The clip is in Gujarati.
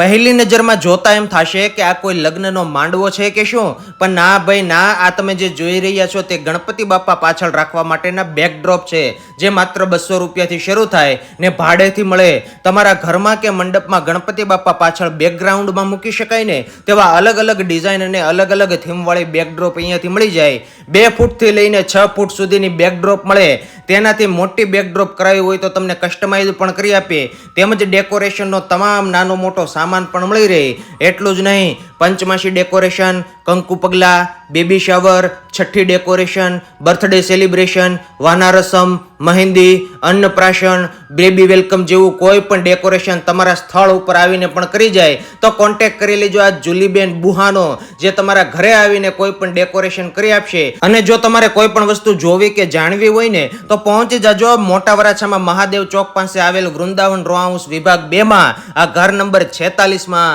પહેલી નજરમાં જોતા એમ થશે કે આ કોઈ લગ્નનો માંડવો છે કે શું? પણ ના ભાઈ, ના, આ તમે જે જોઈ રહ્યા છો તે ગણપતિ બાપા પાછળ રાખવા માટેના બેકડ્રોપ છે, જે માત્ર બસો રૂપિયાથી શરૂ થાય ને ભાડેથી મળે. તમારા ઘરમાં કે મંડપમાં ગણપતિ બાપા પાછળ બેકગ્રાઉન્ડમાં મૂકી શકાય ને, તેવા અલગ અલગ ડિઝાઇન અને અલગ અલગ થીમવાળી બેકડ્રોપ અહીંયાથી મળી જાય. બે ફૂટથી લઈને છ ફૂટ સુધીની બેકડ્રોપ મળે. તેનાથી મોટી બેકડ્રોપ કરાવી હોય તો તમને કસ્ટમાઇઝ પણ કરી આપીએ તેમજ ડેકોરેશનનો તમામ નાનો મોટો સામાન પણ મળી રહે. એટલું જ નહીં પંચમાસી ડેકોરેશન કંકુ પગલાં બેબી શાવર છઠ્ઠી ડેકોરેશન બર્થડે સેલિબ્રેશન વાના રસમ મહેંદી, અન્નપ્રાશન, બેબી વેલકમ જેવું કોઈ પણ ડેકોરેશન તમારા સ્થળ ઉપર આવીને પણ કરી જાય, તો કોન્ટેક્ટ કરી લેજો આ જુલીબેન બુહાનો, જે તમારા ઘરે આવીને કોઈ પણ ડેકોરેશન કરી આપશે. અને જો તમારે કોઈ પણ વસ્તુ જોવી કે જાણવી હોય ને, તો પહોંચી જાજો મોટા વરાછામાં મહાદેવ ચોક પાસે આવેલ વૃંદાવન રો હાઉસ વિભાગ બેમાં. આ ઘર નંબર છેતાલીસમાં